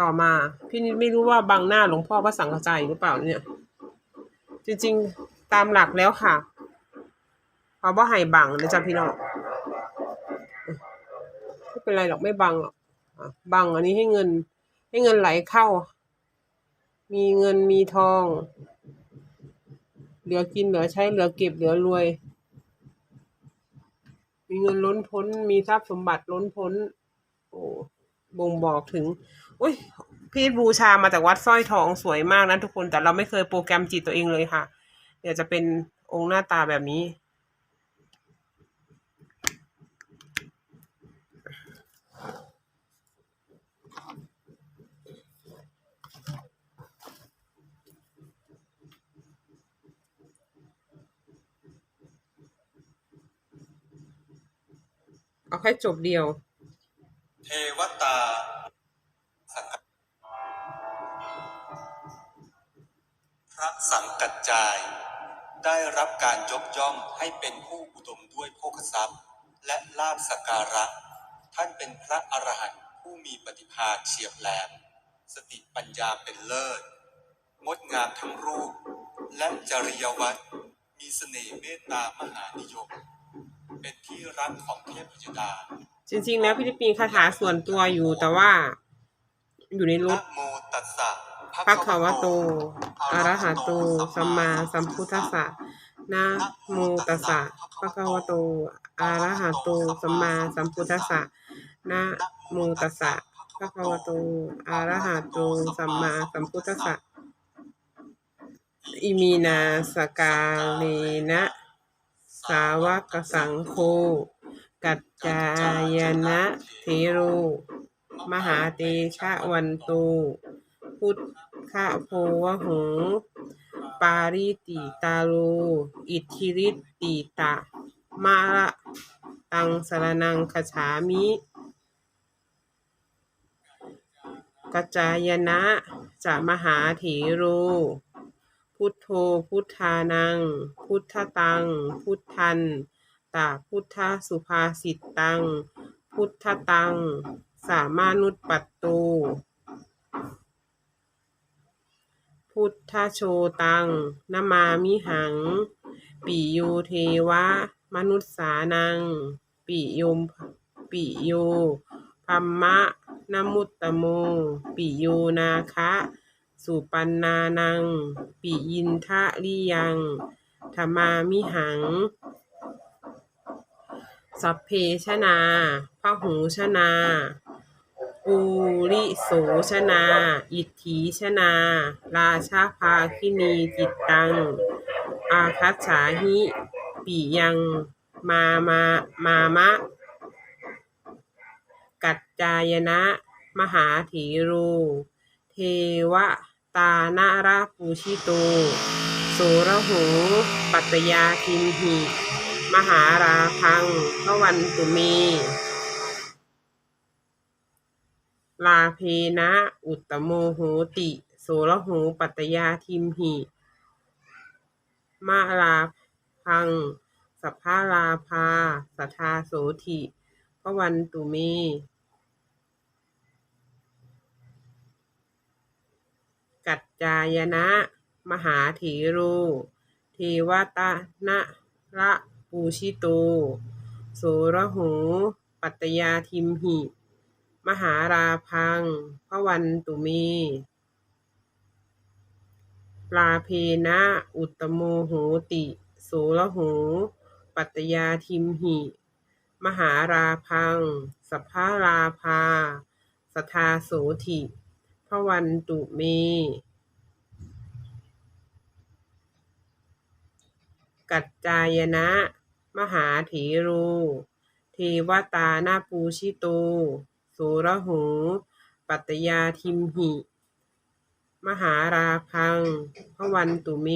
ต่อมา พี่นิดไม่รู้ว่าบังหน้าหลวงพ่อพระสังฆจายหรือเปล่าเนี่ย จริงๆตามหลักแล้วค่ะเขาะว่าให้บังนะจ๊ะพี่น้องไม่เป็นไรหรอกไม่บังหรอกบังอันนี้ให้เงิน ให้เงินไหลเข้า มีเงินมีทอง เหลือกินเหลือใช้เหลือเก็บเหลือรวย มีเงินล้นพ้น มีทรัพย์สมบัติล้นพ้น โอ้บ่งบอกถึง อุ้ยพี่บูชามาจากวัดสร้อยทองสวยมากนะทุกคน แต่เราไม่เคยโปรแกรมจิตตัวเองเลยค่ะ เดี๋ยวจะเป็นองค์หน้าตาแบบนี้ เอาแค่จบเดียว เทวตา พระสังกัจจาย ได้รับการยกย่องให้เป็นผู้อุดมด้วยโภคทรัพย์ และลาภสักการะ ท่านเป็นพระอรหันต์ผู้มีปฏิภาณเฉียบแหลม สติปัญญาเป็นเลิศ งดงามทั้งรูป และจริยวัตรมีเสน่ห์เมตตามหานิยม เป็นที่รักของเทพยดาจริงๆ แล้วพี่ได้ปีคาถาส่วนตัวอยู่แต่ว่า อยู่ในรนะถ โมตัสสะ พระขาวะโตอะระหะโต สัมมาสัมพุทธัสสะ นะโมตัสสะพระขาวะโตอะระหะโต สัมมาสัมพุทธัสสะ นะโมตัสสะพระขาวะโตอะระหะโต สัมมาสัมพุทธัสสะ อิมีนาสกาเลนะ สาวกสังโฆ กัจจายนะเทโรมหาเตชะวันโต พุทธ โพวหงปาริติตาโลอิทธิฤทติตะ มาละตังสรนังคฉามิกัจายนะจะมหาเถโรพุทโธพุทธานัง พุทธตัง พุทธันตาพุทธสุภาษิตตัง พุทธตัง สามานุตปัตโต พุทธโชตังนามามิหัง ปิโยเทวะ มนุษสานัง ปิโยมปิโยพัมมะนมุตตโม ปิโยนาคะ สุปันนานัง ปิยินทะลิยังธรรมามิหัง สัพเพชนาพหูชนา ปูริโสชนา อิทธิชนา ราชาภาคินีจิตตัง อาคัจฉาหิปิยังมามามามะ กัจจายนะ มหาถีโรเทวตานาราปูชิโตโสระโหปัตยาทิมหิ มหาราพังพระวันตุเม ลาเพนะ อุตโมโหติ โสระโหปัตยาทิมหิมาลาพัง สัพพาลาภาสัทธาโสถิพระวันตุเมกัจจายนะ มหาถโรเทวตานะระปูชิโต โสระโหปัตตยาทิมหิ มหาราพังพระวันตุเมลาเพนะอุตโมโหติโสระโหปัตยาทิมหิ มหาราพัง สัพพาราภาสทาโสถิพระวันตุเมกัจจายนะ มหาถโรเทวตานาปูชิโตโสระโหปัตตยาทิมหิ มหาราพังพระวันตุเม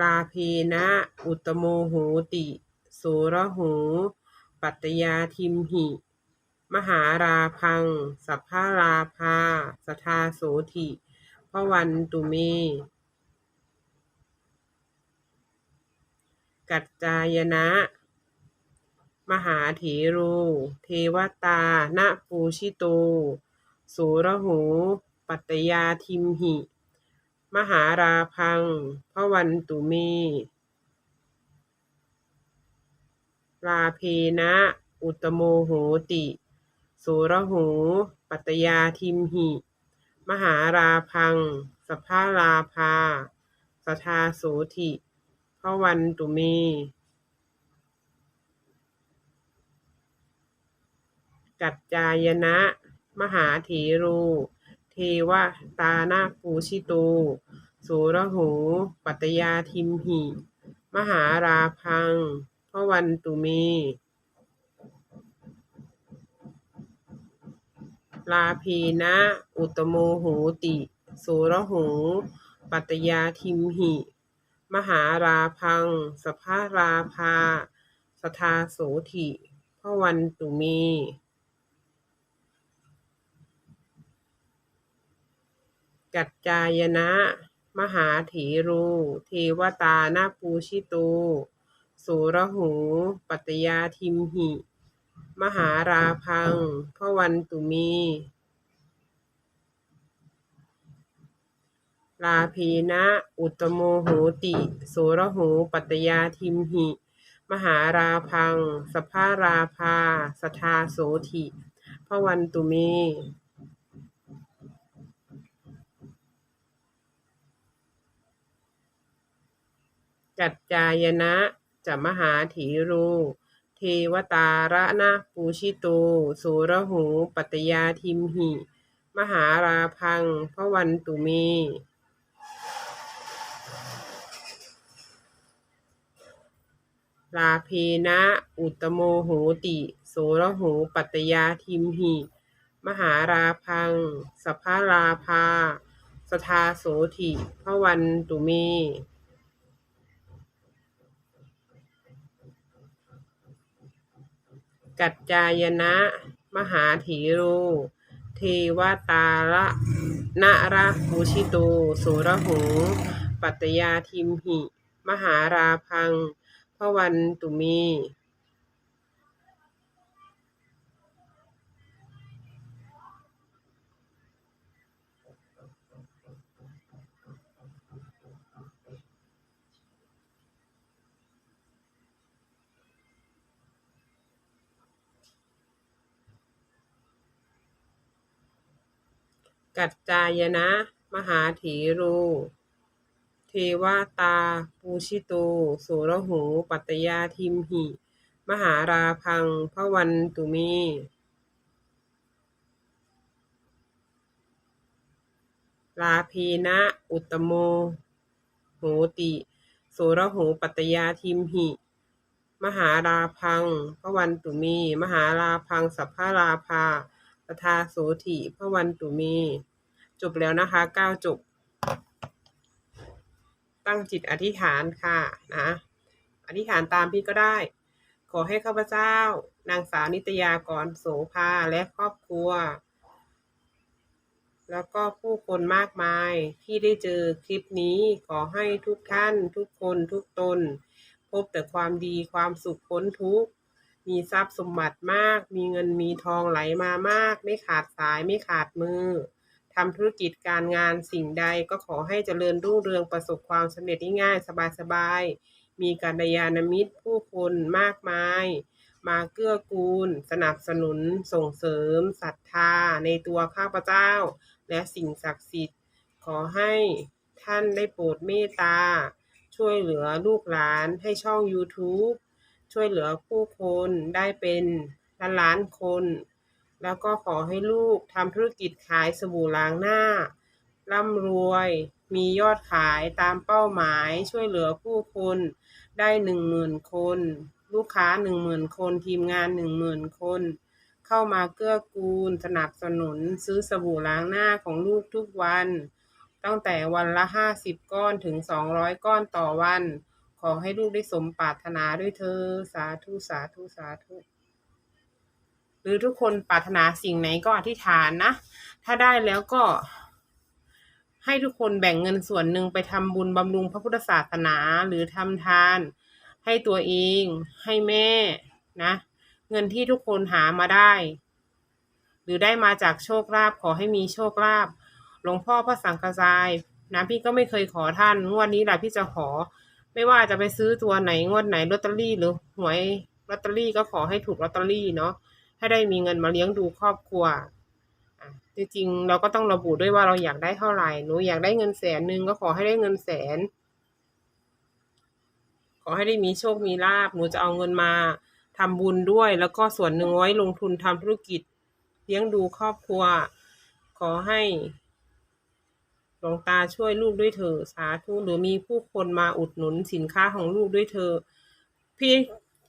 ลาเพนะอุตโมโหติโสระโหปัตตยาทิมหิ มหาราพัง สัพพาราภาสทาโสถิพระวันตุเม กัจจายนะ มหาเถรู เทวตานะปูชิโตสุรหู ปัตตยาทิมหิ มหาราพังพระวันตุเมลาเพนะ อุตโมโหติสุรหู ปัตตยาทิมหิ มหาราพังสภาลาภาสทาโสธิพระวันตุเม กัจจายนะ มหาเถรู เทวตานาปูชิโตสุรหูปัตยาทิมหิ มหาราพังพวันตุเมลาเพนะ อุตโมโหติสุรหูปัตยาทิมหิ มหาราพัง สภาราภา สทาโสธิพวันตุเม กัจจายนะ มหาเถรู เทวตานาปูชิโตสุรหู ปัตยาทิมหิ มหาราพังพะวันตุเมลาเพนะ อุตโมโหติสุรหู ปัตยาทิมหิ มหาราพังสภาราภาสทาโสธิพะวันตุเม กัจจายนะจะมหาถีรูเทวตาระนาปูชิโตสุรหูปัตยาทิมหิ มหาราพังพระวันตุเมลาเพนะอุตโมโหติโสรหูปัตยาทิมหิ มหาราพังสภาราภา สทาโสธิพระวันตุเม กัจจายนะ มหาถีรูเทวตาระนาราภูชิตูสุรหู ปัตยาทิมหิ มหาราพังพวันตุมี กัจจายนะ มหาถีรู เทวตา ปูชิโตสุรหู ปัตยาทิมหิ มหาราพังพระวันตุเมลาเพนะอุตโมโหติสุรหูปัตยาทิมหิ มหาราพังพระวันตุเมมหาราพังสัพพาราภา สทาโสธิพระวันตุเม จบแล้วนะคะเก้าจบ ตั้งจิตอธิษฐานค่ะนะ อธิษฐานตามพี่ก็ได้ ขอให้ข้าพเจ้า นางสาวนิตยากรโสภาและครอบครัว แล้วก็ผู้คนมากมายที่ได้เจอคลิปนี้ขอให้ทุกท่าน ทุกคนทุกตน พบแต่ความดีความสุขพ้นทุกข์ มีทรัพย์สมบัติมาก มีเงินมีทองไหลมามาก ไม่ขาดสายไม่ขาดมือทำธุรกิจการงานสิ่งใดก็ขอให้เจริญรุ่งเรืองประสบความสำเร็จง่ายๆสบายๆมีกัลยาณมิตรผู้คนมากมาย มาเกื้อกูล สนับสนุน ส่งเสริมศรัทธาในตัวข้าพเจ้า และสิ่งศักดิ์สิทธิ์ ขอให้ท่านได้โปรดเมตตา ช่วยเหลือลูกหลานให้ช่อง YouTube ช่วยเหลือผู้คนได้เป็นล้านล้านๆคน แล้วก็ขอให้ลูกทำธุรกิจขายสบู่ล้างหน้าร่ำรวย มียอดขายตามเป้าหมาย ช่วยเหลือผู้คนได้หนึ่งหมื่นคน ลูกค้าหนึ่งหมื่นคน ทีมงานหนึ่งหมื่นคน เข้ามาเกื้อกูล สนับสนุนซื้อสบู่ล้างหน้าของลูกทุกวัน ตั้งแต่วันละห้าสิบก้อนถึงสองร้อยก้อนต่อวัน ขอให้ลูกได้สมปรารถนาด้วยเธอ สาธุ สาธุ สาธุ หรือทุกคนปรารถนาสิ่งไหนก็อธิษฐานนะ ถ้าได้แล้วก็ ให้ทุกคนแบ่งเงินส่วนหนึ่งไปทำบุญบำรุงพระพุทธศาสนาหรือทำทาน ให้ตัวเอง ให้แม่นะ เงินที่ทุกคนหามาได้ หรือได้มาจากโชคลาภขอให้มีโชคลาภหลวงพ่อพระสังฆจายนะพี่ก็ไม่เคยขอท่านงวดนี้แหละพี่จะขอ ไม่ว่าจะไปซื้อตัวไหนงวดไหนลอตเตอรี่หรือหวยลอตเตอรี่ก็ขอให้ถูกลอตเตอรี่เนาะให้ได้มีเงินมาเลี้ยงดูครอบครัวจริงๆเราก็ต้องระบุด้วยว่าเราอยากได้เท่าไหร่หนูอยากได้เงินแสนหนึ่งก็ขอให้ได้เงินแสน ขอให้ได้มีโชคมีลาบหนูจะเอาเงินมาทำบุญด้วย แล้วก็ส่วนหนึ่งไว้ลงทุนทำธุรกิจเลี้ยงดูครอบครัว ขอให้ หลวงตาช่วยลูกด้วยเถอะสาธุหรือมีผู้คนมาอุดหนุนสินค้าของลูกด้วยเถอะพี่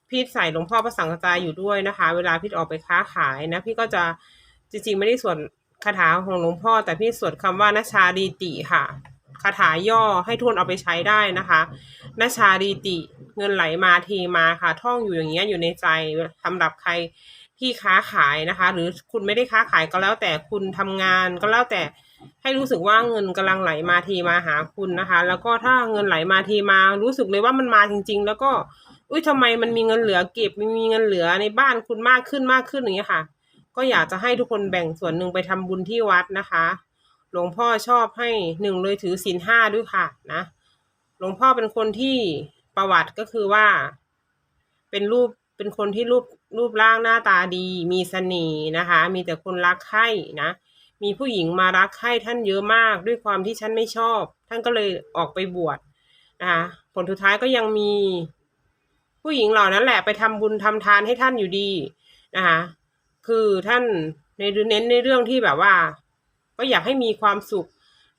พี่ใส่หลวงพ่อพระสังฆจายอยู่ด้วยนะคะ เวลาพี่ออกไปค้าขายนะ พี่ก็จะจริงๆไม่ได้สวดคาถาของหลวงพ่อ แต่พี่สวดคำว่านาชาดีติค่ะคาถาย่อให้ทุนเอาไปใช้ได้นะคะนาชาดีติเงินไหลมาเทมาค่ะ ท่องอยู่อย่างเงี้ยอยู่ในใจสำหรับใครที่ค้าขายนะคะ หรือคุณไม่ได้ค้าขายก็แล้วแต่คุณทำงานก็แล้วแต่ ให้รู้สึกว่าเงินกำลังไหลมาทีมาหาคุณนะคะ แล้วก็ถ้าเงินไหลมาทีมารู้สึกเลยว่ามันมาจริง ๆ แล้วก็อุ้ยทำไมมันมีเงินเหลือเก็บมีเงินเหลือในบ้านคุณมากขึ้นมากขึ้นอย่างเงี้ยค่ะ ก็อยากจะให้ทุกคนแบ่งส่วนหนึ่งไปทำบุญที่วัดนะคะ หลวงพ่อชอบให้หนึ่งเลยถือศีลห้าด้วยค่ะนะ หลวงพ่อเป็นคนที่ประวัติก็คือว่า เป็นรูปเป็นคนที่รูปรูปร่างหน้าตาดี มีเสน่ห์นะคะ มีแต่คนรักใคร่นะ มีผู้หญิงมารักใคร่ท่านเยอะมากด้วยความที่ฉันไม่ชอบ ท่านก็เลยออกไปบวชนะคะผลสุดท้ายก็ยังมี ผู้หญิงเหล่านั้นแหละไปทำบุญทำทานให้ท่านอยู่ดีนะคะคือท่านในเน้นในเรื่องที่แบบว่า ก็อยากให้มีความสุข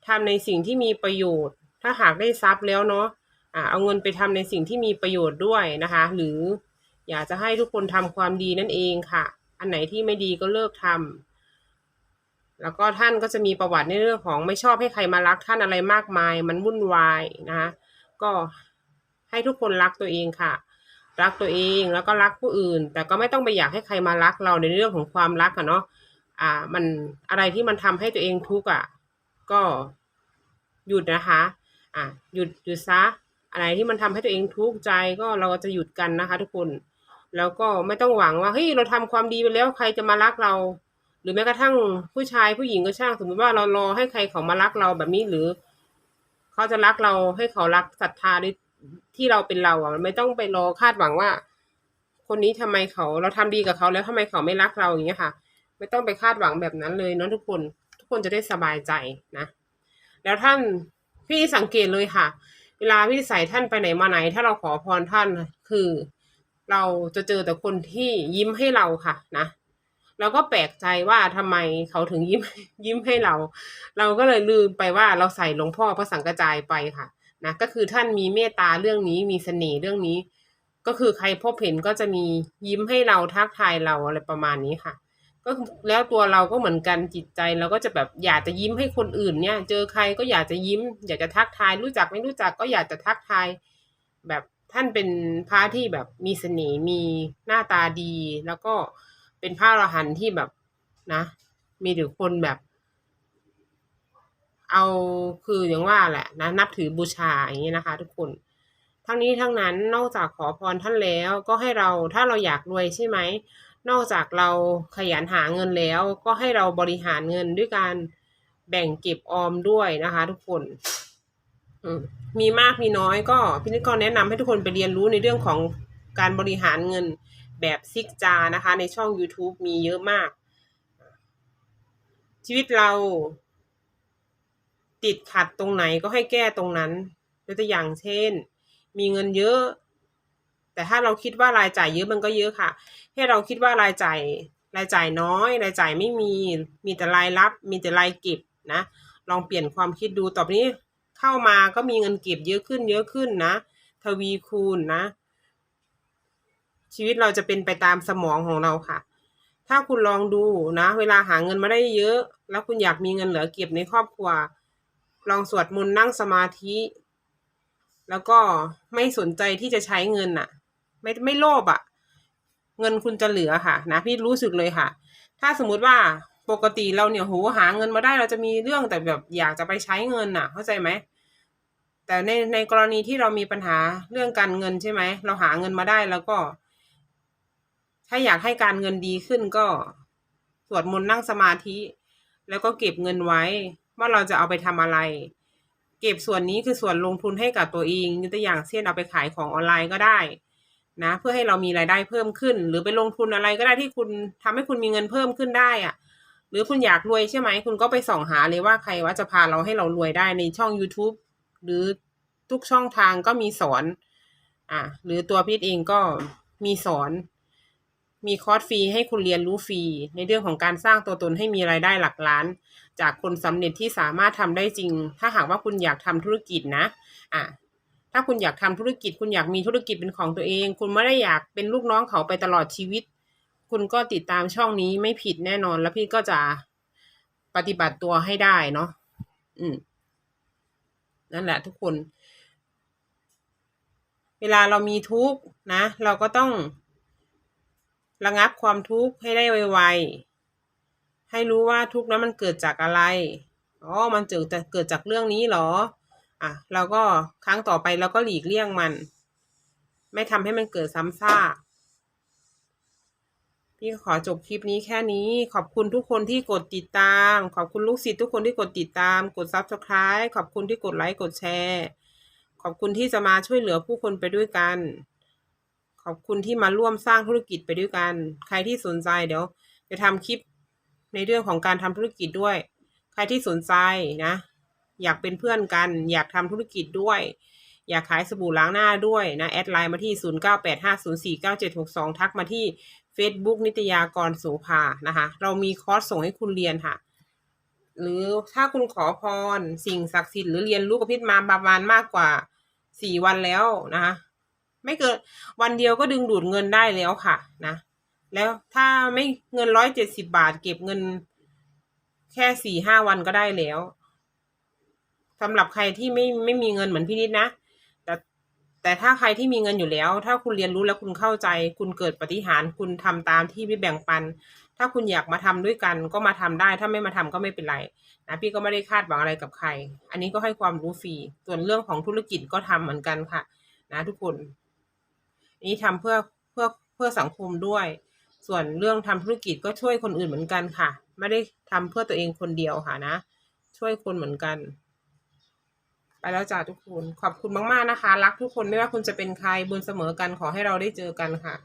ทำในสิ่งที่มีประโยชน์ ถ้าหากได้ทรัพย์แล้วเนาะอ่าเอาเงินไปทำในสิ่งที่มีประโยชน์ด้วยนะคะ หรืออยากจะให้ทุกคนทำความดีนั่นเองค่ะ อันไหนที่ไม่ดีก็เลิกทำ แล้วก็ท่านก็จะมีประวัติในเรื่องของไม่ชอบให้ใครมารักท่านอะไรมากมาย มันวุ่นวายนะคะก็ให้ทุกคนรักตัวเองค่ะ รักตัวเองแล้วก็รักผู้อื่น แต่ก็ไม่ต้องไปอยากให้ใครมารักเราในเรื่องของความรักอะเนาะอ่า มันอะไรที่มันทำให้ตัวเองทุกข์อะ ก็หยุดนะคะ อะหยุดหยุดซะอะไรที่มันทำให้ตัวเองทุกข์ใจก็เราจะหยุดกันนะคะ ทุกคน แล้วก็ไม่ต้องหวังว่าเฮ้ยเราทำความดีไปแล้วใครจะมารักเรา หรือแม้กระทั่งผู้ชายผู้หญิงก็ช่างสมมติว่าเรารอให้ใครเขามารักเราแบบนี้หรือ เขาจะรักเราให้เขารักศรัทธาด้วยที่เราเป็นเราอะมันไม่ต้องไปรอคาดหวังว่า คนนี้ทำไมเขาเราทำดีกับเขาแล้วทำไมเขาไม่รักเราอย่างเงี้ยค่ะ ไม่ต้องไปคาดหวังแบบนั้นเลยเนาะทุกคน ทุกคนจะได้สบายใจนะ แล้วท่านพี่สังเกตเลยค่ะ เวลาพี่ใส่ท่านไปไหนมาไหน ถ้าเราขอพรท่านคือ เราจะเจอแต่คนที่ยิ้มให้เราค่ะนะ เราก็แปลกใจว่าทำไมเขาถึงยิ้มยิ้มให้เรา เราก็เลยลืมไปว่าเราใส่หลวงพ่อพระสังกระจายไปค่ะนะก็คือท่านมีเมตตาเรื่องนี้มีเสน่ห์เรื่องนี้ ก็คือใครพบเห็นก็จะมียิ้มให้เราทักทายเราอะไรประมาณนี้ค่ะ ก็แล้วตัวเราก็เหมือนกันจิตใจเราก็จะแบบอยากจะยิ้มให้คนอื่นเนี่ย เจอใครก็อยากจะยิ้ม อยากจะทักทาย รู้จักไม่รู้จักก็อยากจะทักทายแบบท่านเป็นพระที่แบบมีเสน่ห์มีหน้าตาดีแล้วก็ เป็นพระอรหันต์ที่แบบนะ มีแต่คนแบบ เอาคืออย่างว่าแหละนะนับถือบูชาอย่างนี้นะคะ ทุกคน ทั้งนี้ทั้งนั้นนอกจากขอพรท่านแล้วก็ให้เราถ้าเราอยากรวยใช่ไหมนอกจากเราขยันหาเงินแล้ว ก็ให้เราบริหารเงินด้วยการแบ่งเก็บออมด้วยนะคะ ทุกคนมีมากมีน้อยก็พี่นิกรแนะนำให้ทุกคนไปเรียนรู้ในเรื่องของการบริหารเงิน แบบซิกจานะคะ ในช่อง YouTube มีเยอะมาก ชีวิตเราติดขัดตรงไหนก็ให้แก้ตรงนั้นยกตัวอย่างเช่น มีเงินเยอะ แต่ถ้าเราคิดว่ารายจ่ายเยอะมันก็เยอะค่ะ ให้เราคิดว่ารายจ่ายรายจ่ายน้อย รายจ่ายไม่มีมีแต่รายรับ มีแต่รายเก็บนะ ลองเปลี่ยนความคิดดูต่อไปนี้เข้ามาก็มีเงินเก็บเยอะขึ้นเยอะขึ้นนะ ทวีคูณนะ ชีวิตเราจะเป็นไปตามสมองของเราค่ะ ถ้าคุณลองดูนะ เวลาหาเงินมาได้เยอะ แล้วคุณอยากมีเงินเหลือเก็บในครอบครัว ลองสวดมนต์นั่งสมาธิ แล้วก็ไม่สนใจที่จะใช้เงินอะ ไม่ไม่โลภอะ เงินคุณจะเหลือค่ะ นะพี่รู้สึกเลยค่ะ ถ้าสมมุติว่าปกติเราเนี่ยโหหาเงินมาได้เราจะมีเรื่องแต่แบบอยากจะไปใช้เงินน่ะ เข้าใจไหมแต่ในในกรณีที่เรามีปัญหาเรื่องการเงินใช่ไหมเราหาเงินมาได้แล้วก็ ถ้าอยากให้การเงินดีขึ้นก็สวดมนต์นั่งสมาธิ แล้วก็เก็บเงินไว้ว่าเราจะเอาไปทำอะไร เก็บส่วนนี้คือส่วนลงทุนให้กับตัวเองยกตัวอย่างเช่นเอาไปขายของออนไลน์ก็ได้นะ เพื่อให้เรามีรายได้เพิ่มขึ้น หรือไปลงทุนอะไรก็ได้ที่คุณทำให้คุณมีเงินเพิ่มขึ้นได้อะหรือคุณอยากรวยใช่ไหม คุณก็ไปส่องหาเลยว่าใครว่าจะพาเราให้เรารวยได้ในช่อง YouTube หรือทุกช่องทางก็มีสอน อะหรือตัวพีทเองก็มีสอน มีคอร์สฟรีให้คุณเรียนรู้ฟรี ในเรื่องของการสร้างตัวตนให้มีรายได้หลักล้าน จากคนสำเร็จที่สามารถทำได้จริง ถ้าหากว่าคุณอยากทำธุรกิจนะอะถ้าคุณอยากทำธุรกิจ คุณอยากมีธุรกิจเป็นของตัวเอง คุณไม่ได้อยากเป็นลูกน้องเขาไปตลอดชีวิต คุณก็ติดตามช่องนี้ไม่ผิดแน่นอน แล้วพี่ก็จะปฏิบัติตัวให้ได้เนาะอืมนั่นแหละทุกคน เวลาเรามีทุกข์นะ เราก็ต้อง ระงับความทุกข์ให้ได้ไวๆ ให้รู้ว่าทุกข์นั้นมันเกิดจากอะไร อ๋อ มันเกิดจากเกิดจากเรื่องนี้เหรอ อะ เราก็ครั้งต่อไปเราก็หลีกเลี่ยงมัน ไม่ทำให้มันเกิดซ้ำซากพี่ขอจบคลิปนี้แค่นี้ ขอบคุณทุกคนที่กดติดตาม ขอบคุณลูกศิษย์ทุกคนที่กดติดตาม กด subscribe ขอบคุณที่กดไลค์ กดแชร์ ขอบคุณที่จะมาช่วยเหลือผู้คนไปด้วยกัน ขอบคุณที่มาร่วมสร้างธุรกิจไปด้วยกัน ใครที่สนใจเดี๋ยว จะทำคลิปในเรื่องของการทำธุรกิจด้วย ใครที่สนใจนะ อยากเป็นเพื่อนกัน อยากทำธุรกิจด้วย อยากขายสบู่ล้างหน้าด้วยนะ แอดไลน์มาที่ 0985049762 ทักมาที่ Facebook นิตยากรโสภานะคะ เรามีคอร์สส่งให้คุณเรียนค่ะ หรือถ้าคุณขอพร สิ่งศักดิ์สิทธิ์หรือเรียนรู้กับพิษมาประมาณมากกว่าสี่วันแล้วนะคะ ไม่เกินวันเดียวก็ดึงดูดเงินได้แล้วค่ะนะ แล้วถ้าไม่เงินร้อยเจ็ดสิบาท เก็บเงิน แค่สี่ห้าวันก็ได้แล้วสำหรับใครที่ไม่ไม่มีเงินเหมือนพี่นิดนะแต่แต่ถ้าใครที่มีเงินอยู่แล้ว ถ้าคุณเรียนรู้แล้วคุณเข้าใจ คุณเกิดปฏิหารคุณทำตามที่พี่แบ่งปัน ถ้าคุณอยากมาทำด้วยกันก็มาทำได้ ถ้าไม่มาทำก็ไม่เป็นไรนะพี่ก็ไม่ได้คาดหวังอะไรกับใคร อันนี้ก็ให้ความรู้ฟรีส่วนเรื่องของธุรกิจก็ทำเหมือนกันค่ะ นะทุกคน นี่ทำเพื่อเพื่อเพื่อสังคมด้วย ส่วนเรื่องทำธุรกิจก็ช่วยคนอื่นเหมือนกันค่ะ ไม่ได้ทำเพื่อตัวเองคนเดียวค่ะนะ ช่วยคนเหมือนกัน ไปแล้วจ้าทุกคนขอบคุณมากๆนะคะ รักทุกคนไม่ว่าคุณจะเป็นใครบุญเสมอกันขอให้เราได้เจอกันค่ะ